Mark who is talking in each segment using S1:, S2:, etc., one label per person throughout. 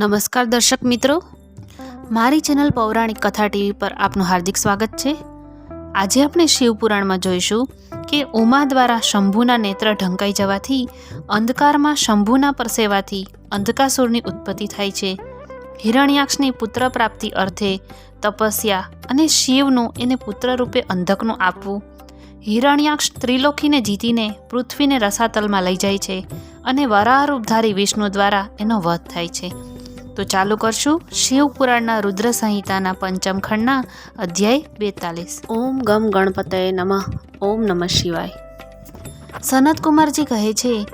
S1: નમસ્કાર દર્શક મિત્રો. મારી ચેનલ પૌરાણિક કથા ટીવી પર આપનું હાર્દિક સ્વાગત છે. આજે આપણે શિવપુરાણમાં જોઈશું કે ઉમા દ્વારા શંભુના નેત્ર ઢંકાઈ જવાથી, અંધકારમાં શંભુના પરસેવાથી અંધકાસુરની ઉત્પત્તિ થાય છે. હિરણ્યાક્ષની પુત્ર પ્રાપ્તિ અર્થે તપસ્યા અને શિવનું એને પુત્ર રૂપે અંધકનું આપવું. હિરણ્યાક્ષ ત્રિલોકીને જીતીને પૃથ્વીને રસાતલમાં લઈ જાય છે અને વરાહરૂપધારી વિષ્ણુ દ્વારા એનો વધ થાય છે. તો ચાલુ કરશું શિવપુરાણના રુદ્ર સંહિતાના પંચમ ખંડના અધ્યાય બેતાલીસ. ઓમ ગમ ગણપતય નમઃ. ઓમ નમઃ શિવાય. સનતકુમારજી કહે છે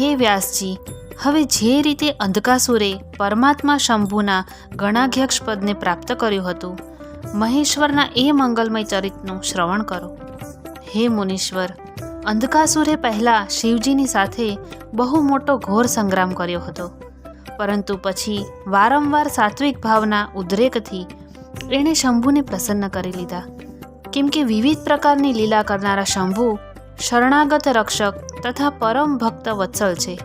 S1: હે વ્યાસજી હવે જે રીતે અંધકાસુરે પરમાત્મા શંભુના ગણાધ્યક્ષ પદને પ્રાપ્ત કર્યું હતું મહેશ્વરના એ મંગલમય ચરિત્રનું શ્રવણ કરો. હે મુનીશ્વર અંધકાસુરે પહેલા શિવજીની સાથે બહુ મોટો ઘોર સંગ્રામ કર્યો હતો. પરંતુ પછી વારંવાર સાત્વિક ભાવના ઉદ્રેકથી એણે શંભુને પ્રસન્ન કરી લીધા. કેમ કે વિવિધ પ્રકારની લીલા કરનારા શંભુ શરણાગત રક્ષક તથા પરમ ભક્ત વત્સલ છે.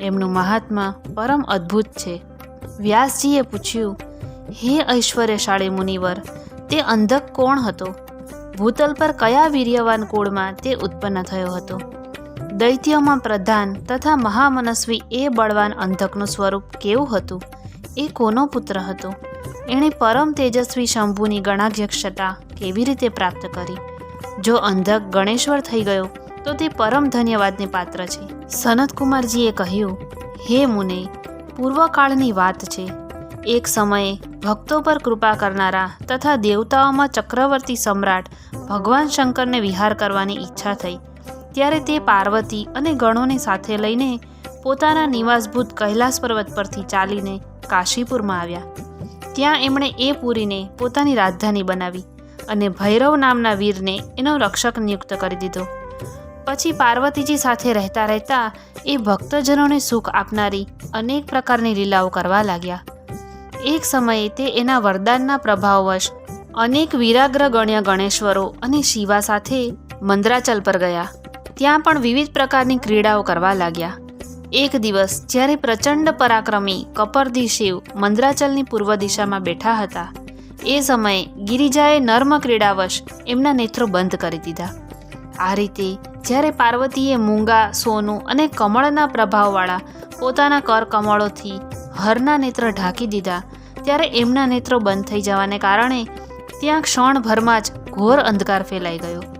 S1: એમનું મહાત્મા પરમ અદ્ભુત છે. વ્યાસજીએ પૂછ્યું, હે ઐશ્વર્યશાળી મુનિવર, તે અંધક કોણ હતો? ભૂતલ પર કયા વીર્યવાન કુળમાં તે ઉત્પન્ન થયો હતો? દૈત્યોમાં પ્રધાન તથા મહામનસ્વી એ બળવાન અંધકનું સ્વરૂપ કેવું હતું? એ કોનો પુત્ર હતો? એણે પરમ તેજસ્વી શંભુની ગણાધ્યક્ષતા કેવી રીતે પ્રાપ્ત કરી? જો અંધક ગણેશ્વર થઈ ગયો, તો તે પરમ ધન્યવાદને પાત્ર છે. સનતકુમારજીએ કહ્યું, હે મુને, પૂર્વકાળની વાત છે. એક સમયે ભક્તો પર કૃપા કરનારા તથા દેવતાઓમાં ચક્રવર્તી સમ્રાટ ભગવાન શંકરને વિહાર કરવાની ઈચ્છા થઈ. ત્યારે તે પાર્વતી અને ગણોને સાથે લઈને પોતાના નિવાસભૂત કૈલાસ પર્વત પરથી ચાલીને કાશીપુરમાં આવ્યા. ત્યાં એમણે એ પુરીને પોતાની રાજધાની બનાવી અને ભૈરવ નામના વીરને એનો રક્ષક નિયુક્ત કરી દીધો. પછી પાર્વતીજી સાથે રહેતા રહેતા એ ભક્તજનોને સુખ આપનારી અનેક પ્રકારની લીલાઓ કરવા લાગ્યા. એક સમયે તે એના વરદાનના પ્રભાવવશ અનેક વિરાગ્ર ગણ્ય ગણેશ્વરો અને શિવા સાથે મંદ્રાચલ પર ગયા. ત્યાં પણ વિવિધ પ્રકારની ક્રીડાઓ કરવા લાગ્યા. એક દિવસ, જ્યારે પ્રચંડ પરાક્રમી કપરદી શિવ મંદ્રાચલની પૂર્વ દિશામાં બેઠા હતા, એ સમયે ગિરિજાએ નર્મ ક્રીડાવશ એમના નેત્રો બંધ કરી દીધા. આ રીતે, જ્યારે પાર્વતીએ મૂંગા, સોનું અને કમળના પ્રભાવવાળા પોતાના કર કમળોથી હરના નેત્ર ઢાંકી દીધા, ત્યારે એમના નેત્રો બંધ થઈ જવાને કારણે ત્યાં ક્ષણભરમાં જ ઘોર અંધકાર ફેલાઈ ગયો.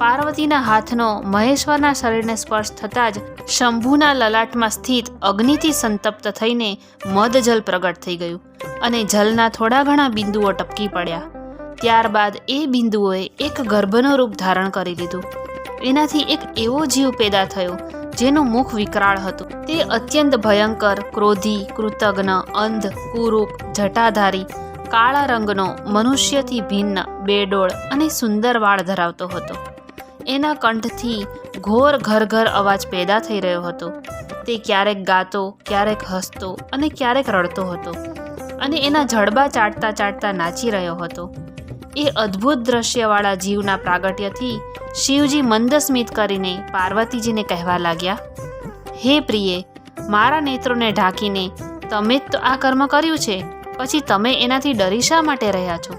S1: પાર્વતીના હાથનો મહેશ્વરના શરીરને સ્પર્શ થતાં જ શંભુના લલાટમાં સ્થિત અગ્નિથી સંતપ્ત થઈને મદજલ પ્રગટ થઈ ગયું અને જલના થોડા ઘણા બિંદુઓ ટપકી પડ્યા. ત્યારબાદ એ બિંદુઓએ એક ગર્ભનું રૂપ ધારણ કરી લીધું. એનાથી એક એવો જીવ પેદા થયો, જેનું મુખ વિકરાળ હતું. તે અત્યંત ભયંકર, ક્રોધી, કૃતજ્ઞ, અંધ, કુરૂપ, જટાધારી, કાળા રંગનો, મનુષ્યથી ભિન્ન, બેડોળ અને સુંદર વાળ ધરાવતો હતો. એના કંઠથી ઘોર ઘર ઘર અવાજ પેદા થઈ રહ્યો હતો. તે ક્યારેક ગાતો, ક્યારેક હસતો અને ક્યારેક રડતો હતો અને એના જડબા ચાટતા ચાટતા નાચી રહ્યો હતો. એ અદ્ભુત દ્રશ્યવાળા જીવના પ્રાગટ્યથી શિવજી મંદ સ્મિત કરીને પાર્વતીજીને કહેવા લાગ્યા, હે પ્રિયે, મારા નેત્રોને ઢાંકીને તમે જ તો આ કર્મ કર્યું છે, પછી તમે એનાથી ડરી શા માટે રહ્યા છો?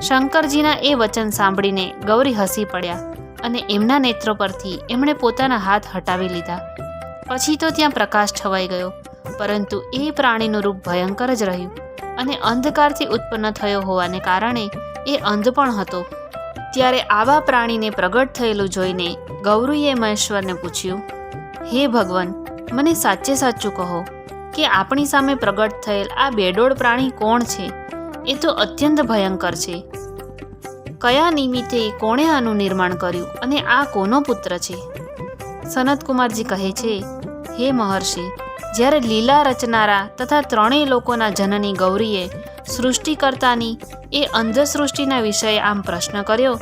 S1: શંકરજીના એ વચન સાંભળીને ગૌરી હસી પડ્યા. અને એમના નેત્રો પરથી એમણે પોતાના હાથ હટાવી લીધા. પછી તો ત્યાં પ્રકાશ છવાઈ ગયો, પરંતુ એ પ્રાણીનું રૂપ ભયંકર જ રહ્યું અને અંધકારથી ઉત્પન્ન થયો હોવાને કારણે એ અંધ પણ હતો. ત્યારે આવા પ્રાણીને પ્રગટ થયેલું જોઈને ગૌરીએ મહેશ્વરને પૂછ્યું, હે ભગવાન, મને સાચે સાચું કહો કે આપણી સામે પ્રગટ થયેલ આ બેડોળ પ્રાણી કોણ છે? એ તો અત્યંત ભયંકર છે. કયા નિમિત્તે કોણે આનું નિર્માણ કર્યું અને આ કોનો પુત્ર છે? સનતકુમારજી કહે છે, હે મહર્ષિ, જ્યારે લીલા રચનારા તથા ત્રણેય લોકોના જનની ગૌરીએ સૃષ્ટિકર્તાની એ અંધસૃષ્ટિના વિષયે આમ પ્રશ્ન કર્યો,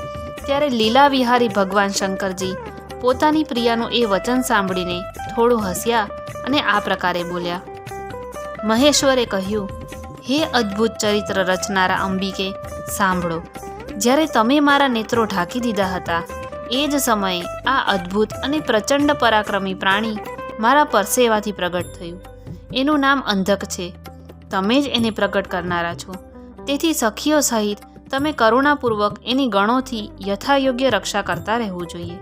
S1: ત્યારે લીલા વિહારી ભગવાન શંકરજી પોતાની પ્રિયાનું એ વચન સાંભળીને થોડું હસ્યા અને આ પ્રકારે બોલ્યા. મહેશ્વરે કહ્યું, હે અદ્ભુત ચરિત્ર રચનારા અંબિકે, સાંભળો. જ્યારે તમે મારા નેત્રો ઢાંકી દીધા હતા, એ જ સમયે આ અદ્ભુત અને પ્રચંડ પરાક્રમી પ્રાણી મારા પરસેવાથી પ્રગટ થયું. એનું નામ અંધક છે. તમે જ એને પ્રગટ કરનારા છો. તેથી સખીઓ સહિત તમે કરુણાપૂર્વક એની ગણોથી યથાયોગ્ય રક્ષા કરતા રહેવું જોઈએ.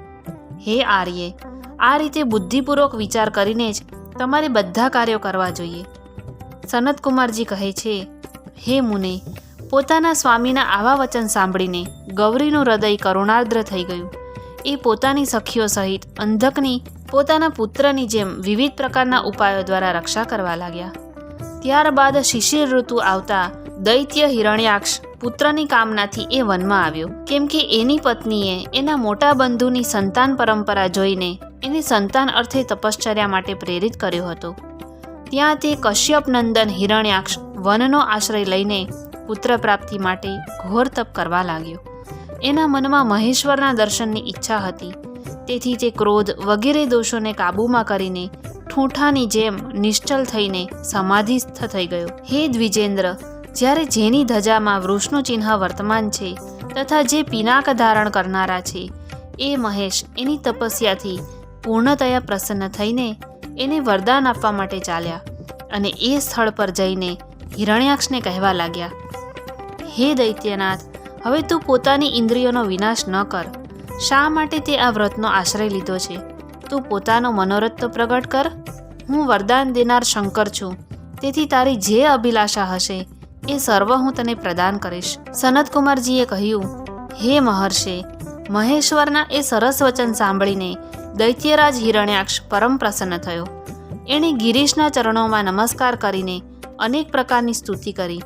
S1: હે આર્યે, આ રીતે બુદ્ધિપૂર્વક વિચાર કરીને જ તમારે બધા કાર્યો કરવા જોઈએ. સનતકુમારજી કહે છે, હે મુને પોતાના સ્વામીના આવા વચન સાંભળીને ગૌરીનું હૃદય કરુણાર્દ્ર થઈ ગયું. એ પોતાની સખીઓ સહિત અંધકની, પોતાના પુત્રની જેમ વિવિધ પ્રકારના ઉપાયો દ્વારા રક્ષા કરવા લાગ્યા. ત્યારબાદ શિશિર ઋતુ આવતા દૈત્ય હિરણ્યાક્ષ પુત્રની કામનાથી એ વનમાં આવ્યો. કેમ કે એની પત્નીએ એના મોટા બંધુની સંતાન પરંપરા જોઈને એની સંતાન અર્થે તપશ્ચર્યા માટે પ્રેરિત કર્યો હતો. ત્યાં તે કશ્યપ નંદન હિરણ્યાક્ષ વનનો આશ્રય લઈને પુત્ર પ્રાપ્તિ માટે ઘોર તપ કરવા લાગ્યો. એના મનમાં મહેશ્વરના દર્શનની ઈચ્છા હતી. તેથી તે ક્રોધ વગેરે દોષોને કાબૂમાં કરીને ઠૂંઠાની જેમ નિશ્ચલ થઈને સમાધિસ્થ થઈ ગયો. હે દ્વિજેન્દ્ર, જ્યારે જેની ધજામાં વૃષનું ચિહ્ન વર્તમાન છે તથા જે પિનાક ધારણ કરનારા છે, એ મહેશ એની તપસ્યાથી પૂર્ણતયા પ્રસન્ન થઈને એને વરદાન આપવા માટે ચાલ્યા અને એ સ્થળ પર જઈને હિરણ્યાક્ષને કહેવા લાગ્યા હે દૈત્યનાથ, હવે તું પોતાની ઇન્દ્રિયોનો વિનાશ ન કર. શા માટે તે આ વ્રતનો આશ્રય લીધો છે? તું પોતાનો મનોરથ તો પ્રગટ કર. હું વરદાન દેનાર શંકર છું. તેથી તારી જે અભિલાષા હશે, એ સર્વ હું તને પ્રદાન કરીશ. સનતકુમારજીએ કહ્યું, હે મહર્ષે, મહેશ્વરના એ સરસ વચન સાંભળીને દૈત્યરાજ હિરણ્યાક્ષ પરમ પ્રસન્ન થયો. એણે ગિરીશના ચરણોમાં નમસ્કાર કરીને અનેક પ્રકારની સ્તુતિ કરી.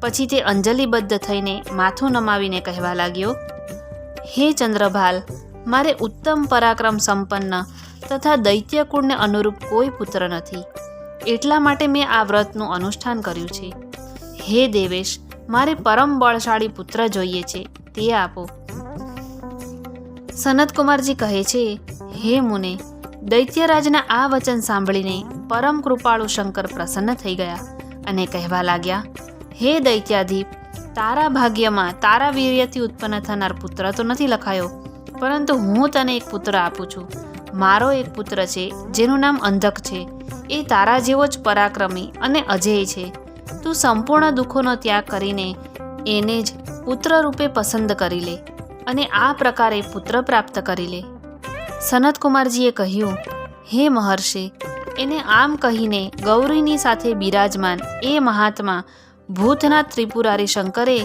S1: પછી તે અંજલિબદ્ધ થઈને માથું નમાવીને કહેવા લાગ્યો, હે ચંદ્રભાલ, મારે ઉત્તમ પરાક્રમ સંપન્ન તથા દૈત્યકુળને અનુરૂપ કોઈ પુત્ર નથી. એટલા માટે મેં આ વ્રતનું અનુષ્ઠાન કર્યું છે. હે દેવેશ, મારે પરમ બળશાળી પુત્ર જોઈએ છે, તે આપો. સનતકુમારજી કહે છે, હે મુને, દૈત્યરાજના આ વચન સાંભળીને પરમ કૃપાળુ શંકર પ્રસન્ન થઈ ગયા અને કહેવા લાગ્યા હે દૈત્યાધીપ તારા ભાગ્યમાં તારા વીર્યથી ઉત્પન્ન થનાર પુત્ર તો નથી લખાયો, પરંતુ હું તને એક પુત્ર આપું છું. મારો એક પુત્ર છે, જેનું નામ અંધક છે. એ તારા જેવો જ પરાક્રમી અને અજેય છે. તું સંપૂર્ણ દુઃખોનો ત્યાગ કરીને એને જ પુત્ર રૂપે પસંદ કરી લે અને આ પ્રકારે પુત્ર પ્રાપ્ત કરી લે. સનતકુમારજીએ કહ્યું, હે મહર્ષિ, એને આમ કહીને ગૌરીની સાથે બિરાજમાન એ મહાત્મા ભૂતનાથ ત્રિપુરારી શંકરે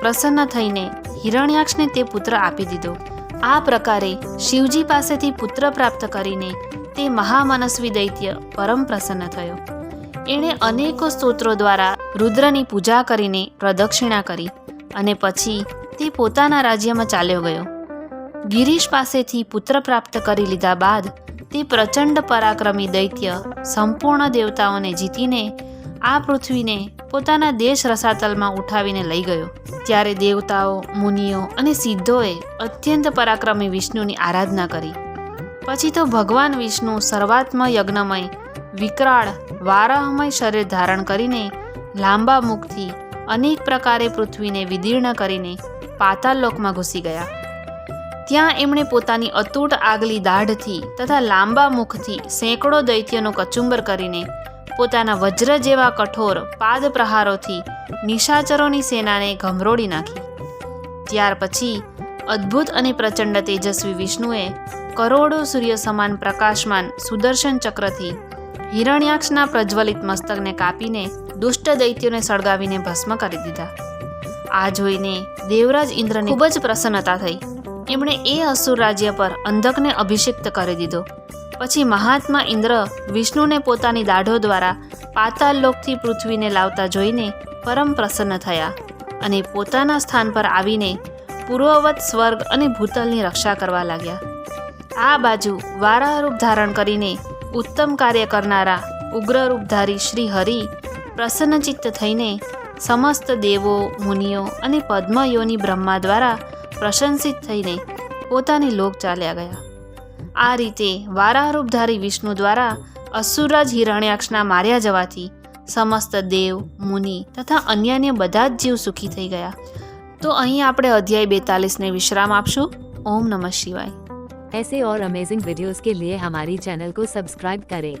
S1: પ્રસન્ન થઈને હિરણ્યાક્ષને તે પુત્ર આપી દીધો. આ પ્રકારે શિવજી પાસેથી પુત્ર પ્રાપ્ત કરીને તે મહામનસ્વી દૈત્ય પરમ પ્રસન્ન થયો. એણે અનેકો સ્તોત્રો દ્વારા રુદ્રની પૂજા કરીને પ્રદક્ષિણા કરી અને પછી તે પોતાના રાજ્યમાં ચાલ્યો ગયો. ગિરીશ પાસેથી પુત્ર પ્રાપ્ત કરી લીધા બાદ તે પ્રચંડ પરાક્રમી દૈત્ય સંપૂર્ણ દેવતાઓને જીતીને આ પૃથ્વીને પોતાના દેશ રસાતલમાં ઉઠાવીને લઈ ગયો. ત્યારે દેવતાઓ, મુનિઓ અને સિદ્ધોએ અત્યંત પરાક્રમી વિષ્ણુની આરાધના કરી. પછી તો ભગવાન વિષ્ણુ સર્વાત્મ યજ્ઞમય, વિકરાળ, વારાહમય શરીર ધારણ કરીને લાંબા મુખથી અનેક પ્રકારે પૃથ્વીને વિદીર્ણ કરીને પાતાલ લોકમાં ઘૂસી ગયા. ત્યાં એમણે પોતાની અતૂટ આગલી દાઢથી તથા લાંબા મુખથી સેંકડો દૈત્યનો કચુંબર કરીને પોતાના વજ્ર જેવા કઠોર પાદ પ્રહારોથી નિશાચરોની સેનાને ગમરોડી નાખી. ત્યાર પછી અદ્ભુત અને પ્રચંડ તેજસ્વી વિષ્ણુએ કરોડો સૂર્ય સમાન પ્રકાશમાન સુદર્શન ચક્રથી હિરણ્યાક્ષના પ્રજ્વલિત મસ્તકને કાપીને દુષ્ટ દૈત્યોને સળગાવીને ભસ્મ કરી દીધા. આ જોઈને દેવરાજ ઇન્દ્રની ખૂબ જ પ્રસન્નતા થઈ. એમણે એ અસુર રાજ્ય પર અંધકને અભિષિક્ત કરી દીધો. પછી મહાત્મા ઇન્દ્ર વિષ્ણુને પોતાની દાઢો દ્વારા પાતાલ લોકથી પૃથ્વીને લાવતા જોઈને પરમ પ્રસન્ન થયા અને પોતાના સ્થાન પર આવીને પૂર્વવત સ્વર્ગ અને ભૂતલની રક્ષા કરવા લાગ્યા. આ બાજુ વારારૂપ ધારણ કરીને ઉત્તમ કાર્ય કરનારા ઉગ્રરૂપધારી શ્રી હરિ પ્રસન્નચિત્ત થઈને સમસ્ત દેવો, મુનિઓ અને પદ્મયોની બ્રહ્મા દ્વારા પ્રશંસિત થઈને પોતાની લોક ચાલ્યા ગયા. આ રીતે વારારૂપધારી વિષ્ણુ દ્વારા અસુરરાજ હિરણ્યાક્ષના માર્યા જવાથી સમસ્ત દેવ મુનિ તથા અન્યને બધા જ જીવ સુખી થઈ ગયા તો અહીં આપણે અધ્યાય બેતાલીસને વિશ્રામ આપશું ઓમ નમઃ શિવાય
S2: ऐसे और अमेजिंग वीडियोस के लिए हमारी चैनल को सब्सक्राइब करें